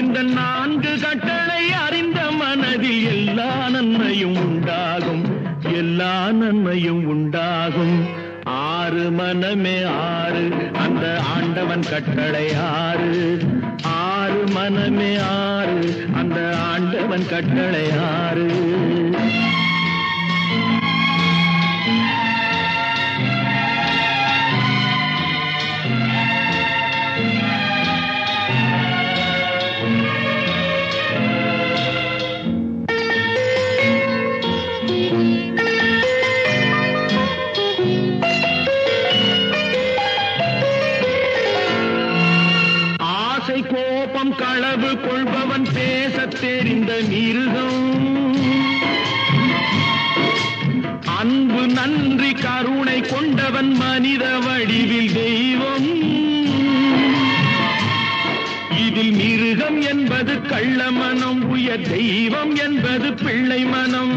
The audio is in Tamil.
இந்த நான்கு கட்டளை அறிந்த மனதில் எல்லா நன்மையும் உண்டாகும். எல்லா நன்மையும் உண்டாகும். ஆறு மனமே ஆறு அந்த ஆண்டவன் கட்டளை ஆறு. ஆறு மனமே ஆறு அந்த ஆண்டவன் கட்டளை ஆறு. கோபம் களவு கொள்பவன் பேசத் தெரிந்த மிருகம். அன்பு நன்றி கருணை கொண்டவன் மனித வடிவில் தெய்வம். இதில் மிருகம் என்பது கள்ள மனம் உயர் தெய்வம் என்பது பிள்ளை மனம்